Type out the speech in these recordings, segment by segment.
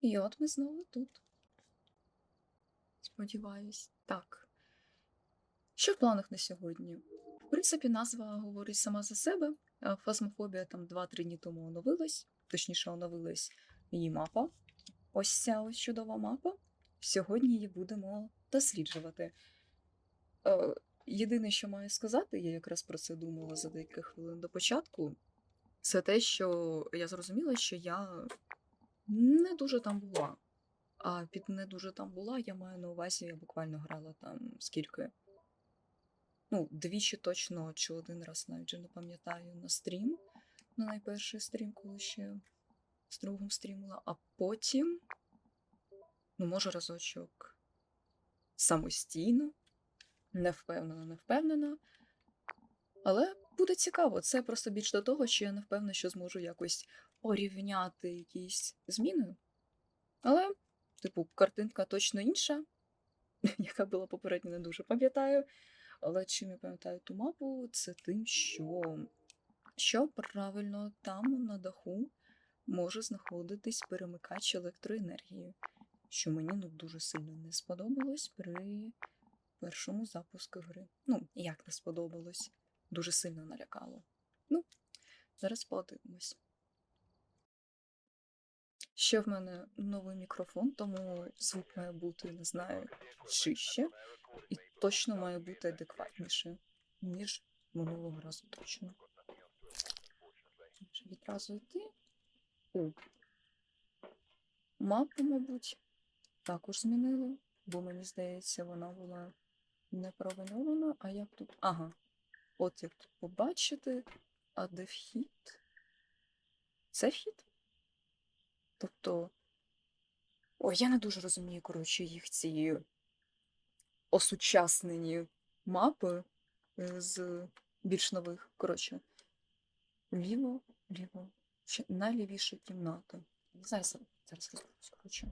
І от ми знову тут. Сподіваюсь. Так. Що в планах на сьогодні? В принципі, назва говорить сама за себе. Е, Фазмофобія там 2-3 дні тому оновилась. Точніше, оновилась її мапа. Ось ця ось чудова мапа. Сьогодні її будемо досліджувати. Е, єдине, що маю сказати, я якраз про це думала за декілька хвилин до початку, це те, що я зрозуміла, що я не дуже там була. А під не дуже там була, я маю на увазі, я буквально грала там скільки. Ну, двічі точно, чи один раз навіть не пам'ятаю на стрім. На найперший стрім, коли ще з другом стрімила, а потім, ну, може, разочок самостійно, не впевнена, не впевнена. Але буде цікаво. Це просто більш до того, що я не впевнена, що зможу якось порівняти якісь зміни. Але, типу, картинка точно інша, яка була попередньо, не дуже пам'ятаю. Але чим я пам'ятаю ту мапу, це тим, що, що правильно там на даху може знаходитись перемикач електроенергії, що мені ну, дуже сильно не сподобалось при першому запуску гри. Ну, як не сподобалось, дуже сильно налякало. Ну, зараз подивимось. Ще в мене новий мікрофон, тому звук має бути, не знаю, чище і точно має бути адекватніше, ніж минулого разу точно. Відразу йти. О. Мапу, мабуть, також змінили, бо мені здається, вона була не провальована, а як тут. Ага. От як тут побачити, а де вхід? Це вхід? Тобто. Ой, я не дуже розумію, коротше, їх ці осучаснені мапи е, з більш нових. Коротше, ліво, ліво. Ще найлівіша кімната. Не зараз зараз розберусь, коротше.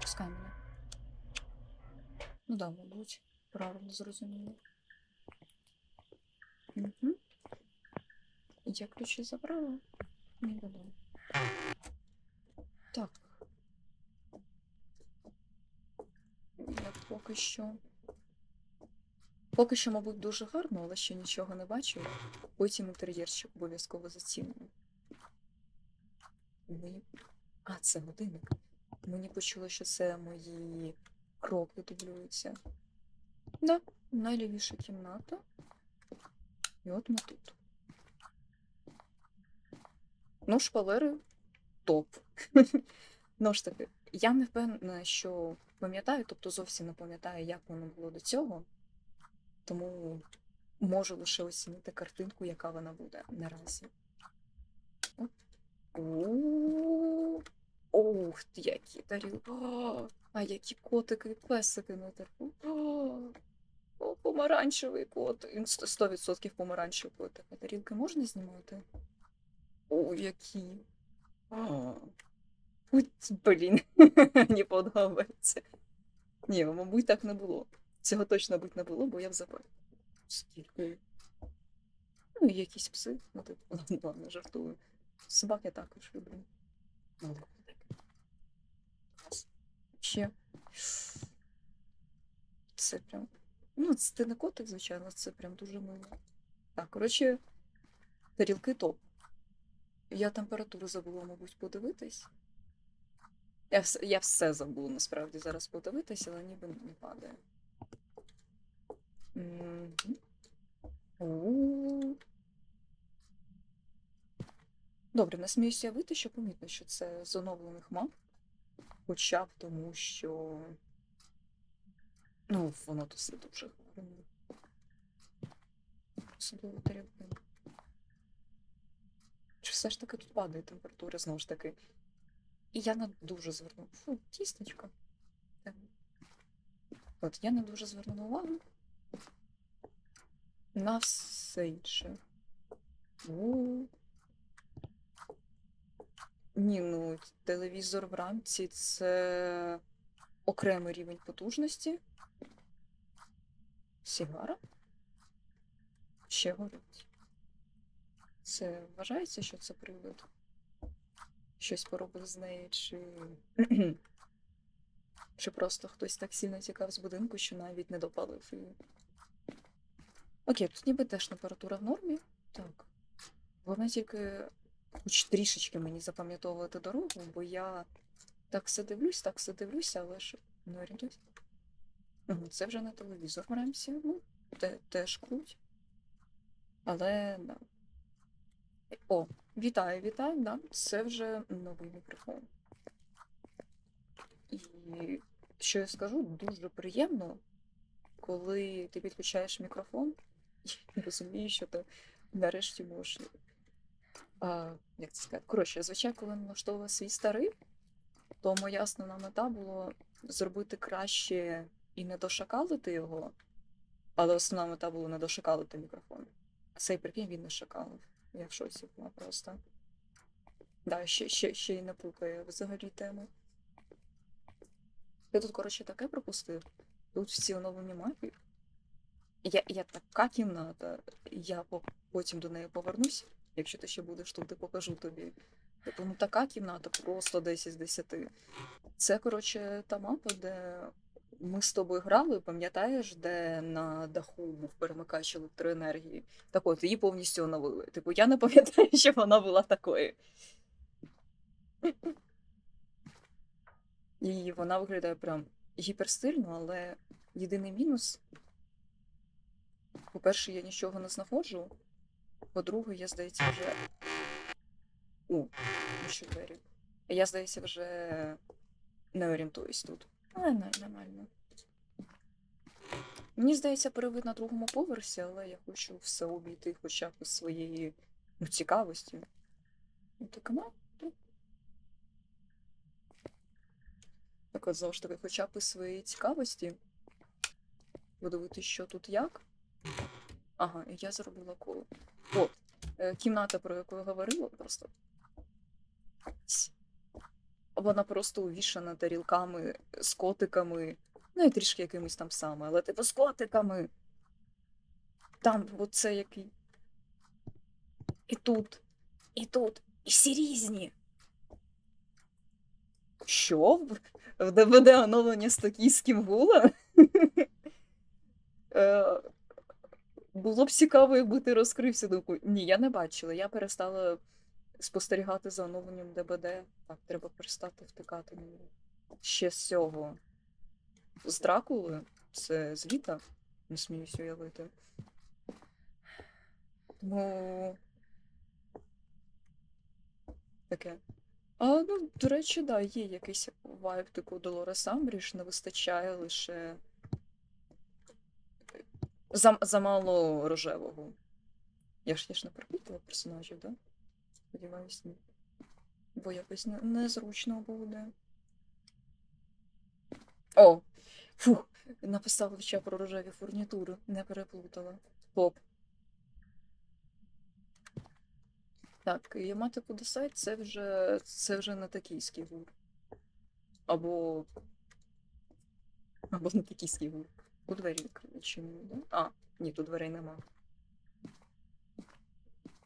Пускай мене. Ну да, мабуть, правильно зрозуміло. Угу. Я ключі забрала. Невідомо. Так. Я поки що. Поки що, мабуть, дуже гарно, але ще нічого не бачу. Потім інтер'єрчик обов'язково зацінюю. Мені... А, це годинник. Мені почуло, що це мої кроки дублюються. Да, найлівіша кімната. І от ми тут. Ну, шпалери топ. Ну ж таки, я не впевнена, що пам'ятаю, тобто зовсім не пам'ятаю, як воно було до цього. Тому можу лише оцінити картинку, яка вона буде наразі. Ух, які тарілки. А які котики і песики на тарілку. О, помаранчевий кот. Він 100% помаранчевий котик. А тарілки можна знімати? О, які. Блін, не подобається. Ні, мабуть, так не було. Цього точно бути не було, бо я в запалі. Скільки. Ну, якісь пси. Ну, типу, ладно, жартую. Собак я також люблю. Ну. Ще. Це прям. Ну, це не котик, звичайно, це прям дуже мило. Так, коротше, тарілки топ. Я температуру забула, мабуть, подивитись. Я все, я все забула насправді зараз подивитись, але ніби не падає. Мгм. У. Добре, насміюся уявити, що помітно, що це з оновлених мап. Хоча б тому, що. Ну, воно тут все дуже гарно. Особливо тарілки. Чи все ж таки тут падає температура знову ж таки? І я не дуже звернула. Фу, тістечко. Так. От я не дуже звернула увагу на все інше. У. Ні, ну, телевізор в рамці це окремий рівень потужності. Сігара. Ще горить. Це вважається, що це привид? Щось поробив з нею, чи. чи просто хтось так сильно тікав з будинку, що навіть не допалив її. Окей, тут ніби теж температура в нормі. Так. Головне тільки хоч трішечки мені запам'ятовувати дорогу, бо я так все дивлюсь, так все дивлюся, але ж не орієнтуюсь. Угу, це вже на телевізор в. Ну, те, теж круть. Але. О, вітаю, вітаю, да. Це вже новий мікрофон. І що я скажу, дуже приємно, коли ти підключаєш мікрофон і розумієш, що ти нарешті можеш. А, як це сказати? Коротше, звичайно, коли налаштовувала свій старий, то моя основна мета було зробити краще і не дошакалити його, але основна мета була не дошакалити мікрофон. А цей прикинь, він не шакалив. Я в шоці була просто. Да, ще, ще, ще й не пукає взагалі теми. Я тут, коротше, таке пропустив. Тут всі оновлені мапі. Я, я така кімната, я потім до неї повернусь. Якщо ти ще будеш тут, покажу тобі. Ну така кімната просто 10 з 10. Це, коротше, та мапа, де ми з тобою грали, пам'ятаєш, де на даху був перемикач електроенергії. Так от, її повністю оновили. Типу, я не пам'ятаю, що вона була такою. І вона виглядає прям гіперстильно, але єдиний мінус. По-перше, я нічого не знаходжу. По-друге, я, здається, вже. У, що двері. Я, здається, вже не орієнтуюсь тут. Але нормально. Мені здається, перевид на другому поверсі, але я хочу все обійти хоча б із своєї ну, цікавості. Так, ну, ну. Так от, знову ж таки, хоча б із своєї цікавості. Подивитись, що тут як. Ага, я зробила коло. О, е, кімната, про яку я говорила, просто. Вона просто увішана тарілками з котиками. Ну і трішки якимись там саме, але типу з котиками. Там оце який. І тут, і тут, і всі різні. Що? В- ДВД оновлення з токійським гулом? Е, Було б цікаво, якби ти розкрився думку. Ні, я не бачила. Я перестала спостерігати за оновленням ДБД. Так, треба перестати втикати мені. Ще з цього. З Дракули, це з літа, не сміюсь уявити. Тому. Таке. А, ну, до речі, да, є якийсь вайб типу Долорес Амбріш, не вистачає лише. Зам, замало рожевого. Я ж я ж не пропитала персонажів, да? Сподіваюсь, ні. Бо якось не, незручно буде. О! Фух! Написала ще про рожеві фурнітури, не переплутала. Топ. Так, Ямато Кудасай це вже це вже не токійський гур. Або. Або не токійський гур. У двері відчинені, да? А, ні, тут дверей нема.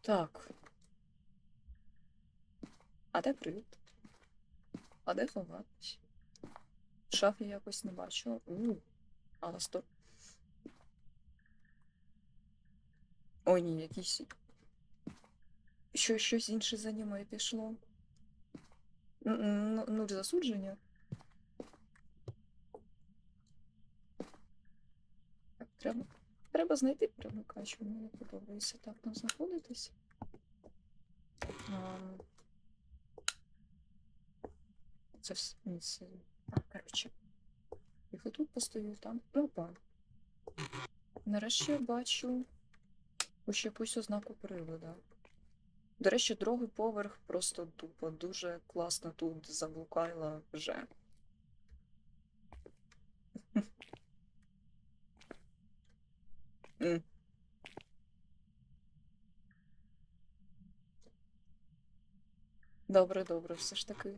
Так. А де привід? А де ховатись? Шаф якось не бачила. У, але сто. Ой, ні, якийсь. Що, щось інше за ними пішло. Ну, засудження. Так, треба, треба знайти примикач. Мені подобається так там знаходитись. Це все. це... А, коротше. Їх отут постою, там. Опа. Нарешті я бачу хоч якусь ознаку привода. До речі, другий поверх просто тупо дуже класно тут заблукайла вже. Добре, добре, все ж таки.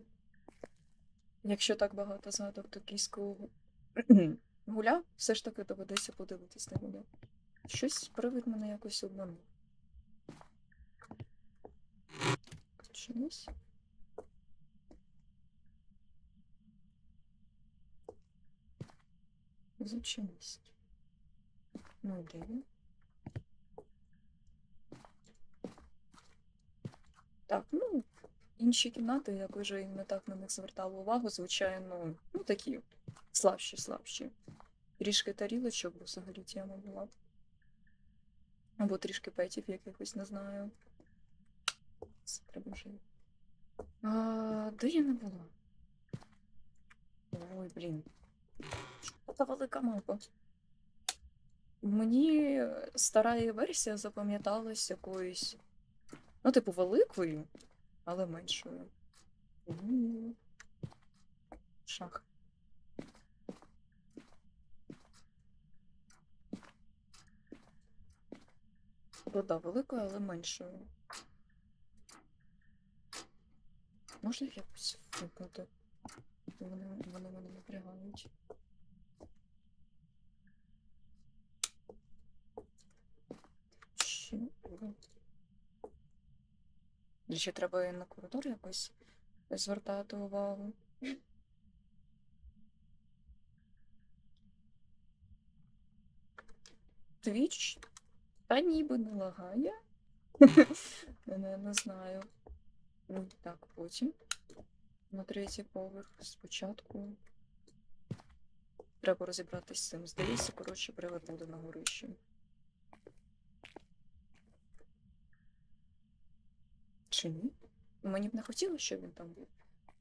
Якщо так багато згадок, то кіську гуля, все ж таки доведеться подивитись на гуля. Щось привид мене якось обманув. Чомусь. Зачинність. Ну, де він? Так, ну, інші кімнати, як вже і не так на них звертала увагу, звичайно, ну такі слабші, слабші. Трішки тарілочок, бо взагалі тема була. Або трішки петів якихось, не знаю. Це треба вже. А, де я не була? Ой, блін. Така велика мапа. Мені стара версія запам'яталась якоюсь, ну, типу, великою, але меншою. Шах. Вода великою, але меншою. Можна якось випнути? Вони, вони мене напрягають. Ще. І Ще треба на коридор якось звертати увагу. Твіч та ніби не лагає. Не, не знаю. Ну, так, потім. На третій поверх спочатку. Треба розібратись з цим. Здається, коротше, привид буде на ні? Ну, Мені б не хотілося, щоб він там був.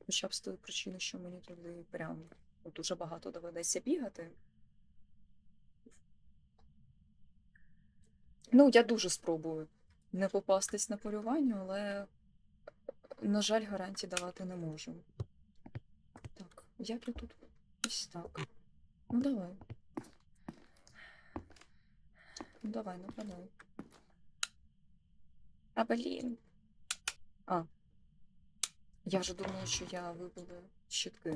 Хоча б з тої причини, що мені туди прям ну, дуже багато доведеться бігати. Ну, я дуже спробую не попастись на полювання, але, на жаль, гарантій давати не можу. Так, як я тут? Ось так. Ну давай. Ну давай, нападай. А блін. А. Я вже думала, що я вибила щитки.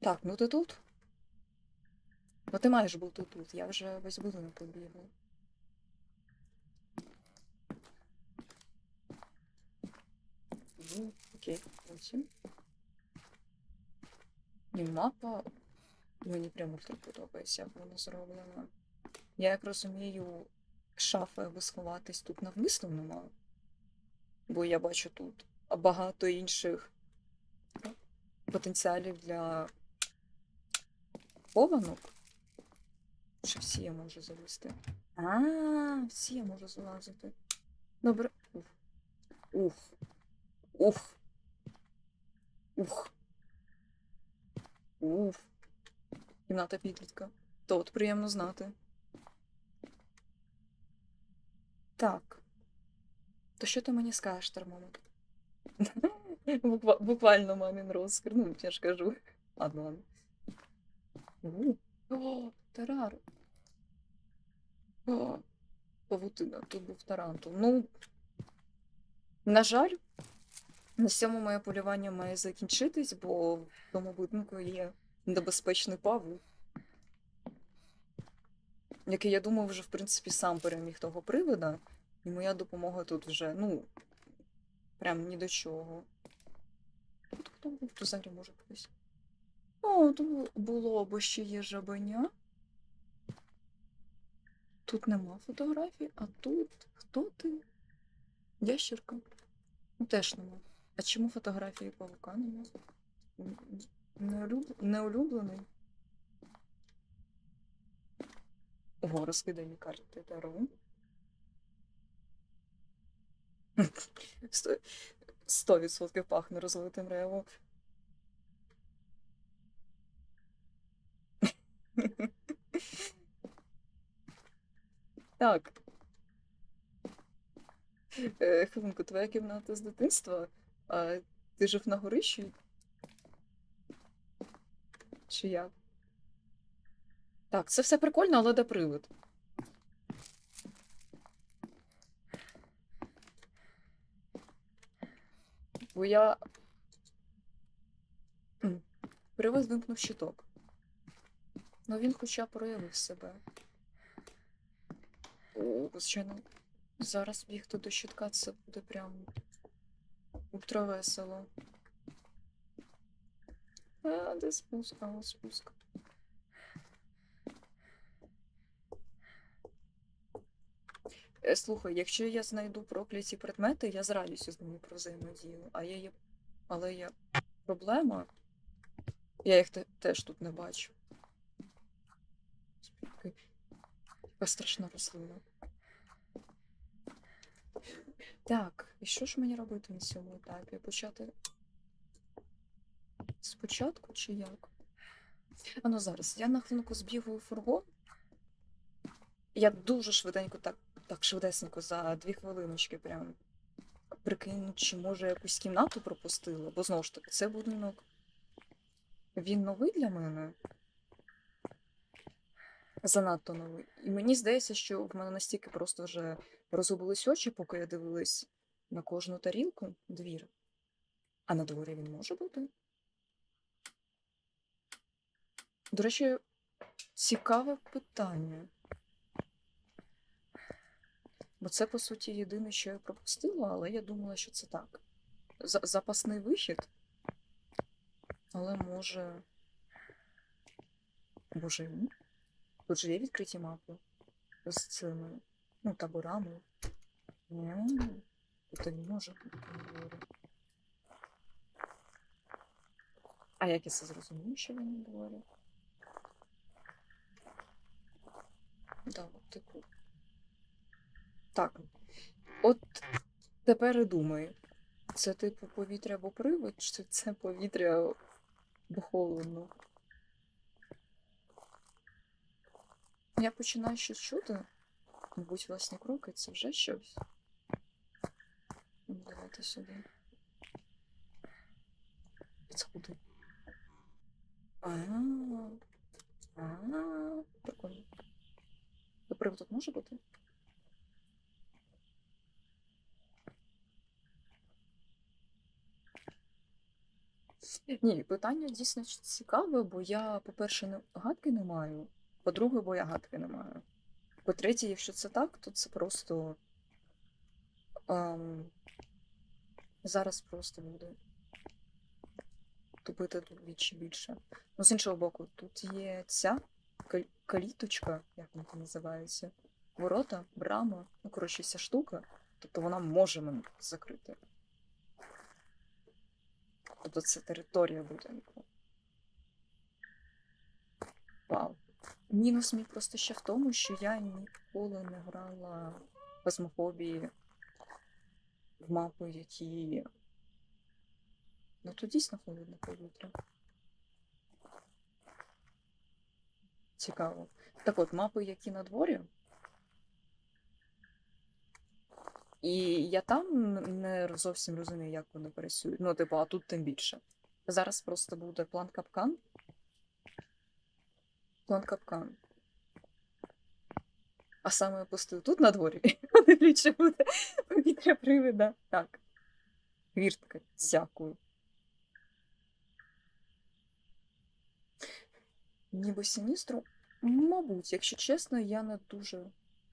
Так, ну ти тут? Ну ти маєш бути тут. Я вже весь будинок побігла. Ну, окей, потім. І мапа мені прямо ультра подобається, як вона зроблена. Я як розумію, шафи, аби сховатись тут навмисно нема. Бо я бачу тут багато інших потенціалів для хованок. Що всі я можу залізти. А, всі я можу залазити. Добре. Ух. Ух. Ух. Ух. Уф. Кімната підлітка. То от приємно знати. Так. То що ти мені скажеш, термометр? Буквально мамін розкр. Ну, я ж кажу. Ладно, ладно. О, терар. О, павутина, тут був тарантул. Ну, на жаль, на цьому моє полювання має закінчитись, бо в тому будинку є небезпечний павук, який, я думаю, вже, в принципі, сам переміг того привида, і моя допомога тут вже, ну, прям ні до чого. Тут хто був? Взагалі може хтось. О, тут було, бо ще є жабеня. Тут нема фотографій, а тут хто ти? Ящерка. Ну, теж нема. А чому фотографії павука нема? Неулюблений? Ого, розкидані карти Таро. Сто- відсотків пахне розлитим ревом. Так. Е, Хвилинку, твоя кімната з дитинства, а ти жив на горищі? Чи як? Так, це все прикольно, але де привид? Бо я. Привез вимкнув щиток. Ну він хоча проявив себе. О, звичайно, зараз бігти до щитка це буде прям ультравесело. А, де спуск? А, спуск. Слухай, якщо я знайду прокляті предмети, я з радістю з ними провзаємодію. А я є. Але є проблема. Я їх те- теж тут не бачу. Яка страшна рослина. Так, і що ж мені робити на цьому етапі? Почати спочатку чи як? А ну зараз, я на хвилинку збігаю фургон. Я дуже швиденько, так, так швидесенько, за дві хвилиночки прям прикину, чи може якусь кімнату пропустила, бо знову ж таки, це будинок. Він новий для мене. Занадто новий. І мені здається, що в мене настільки просто вже розгубились очі, поки я дивилась на кожну тарілку двір. А на дворі він може бути. До речі, цікаве питання. Бо це, по суті, єдине, що я пропустила, але я думала, що це так. Запасний вихід. Але може. Боже, ні. Тут же є відкриті мапи з цими ну, таборами. Тобто він може бути. А як я це зрозумію, що на дворі? Да, от типу. Так. От тепер і думаю. Це типу повітря або привид, чи це повітря або холодно? Я починаю щось чути. Мабуть, власні кроки це вже щось. Ну, Давайте сюди. Це куди? А, а, прикольно. То привид тут може бути? Ні, питання дійсно цікаве, бо я, по-перше, не, гадки не маю. По-друге, бо я гадки не маю. По-третє, якщо це так, то це просто. Ем, зараз просто буде тупити двічі більше. Ну, з іншого боку, тут є ця каліточка, як вона називається, ворота, брама, ну, коротше, ця штука. Тобто вона може мене закрити. Тобто це територія будинку. Вау. Мінус мій просто ще в тому, що я ніколи не грала в фазмофобії в мапи, які. Ну тут дійсно холодне повітря. Цікаво. Так от, мапи, які на дворі. І я там не зовсім розумію, як вони працюють. Ну, типу, а тут тим більше. Зараз просто буде план капкан. План капкан. А саме я постою тут на дворі. Дивлячись, буде повітря привида. Так. Віртка, дякую. Ніби сіністру, мабуть, якщо чесно, я не дуже.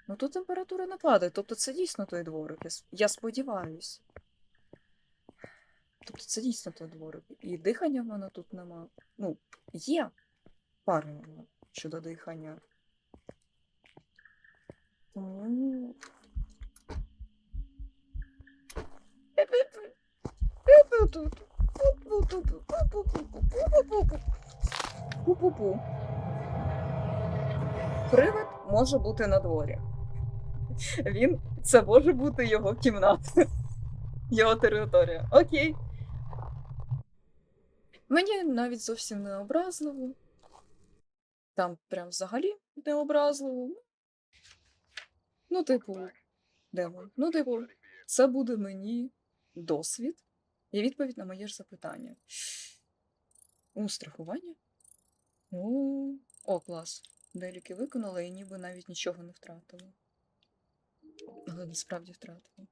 Ну тут температура не падає, тобто це дійсно той дворик. Я, с- я сподіваюсь. Тобто це дійсно той дворик. І дихання в мене тут нема. Ну, є парно щодо дихання. Тому. Привид може бути на дворі. Він це може бути його кімната, його територія. Окей. Мені навіть зовсім не образливо. Там прям взагалі не образливо. Ну, типу, демон. Ну, типу, це буде мені досвід і відповідь на моє ж запитання. У страхування? О, клас. Деліки виконала і ніби навіть нічого не втратила. Але насправді втратила.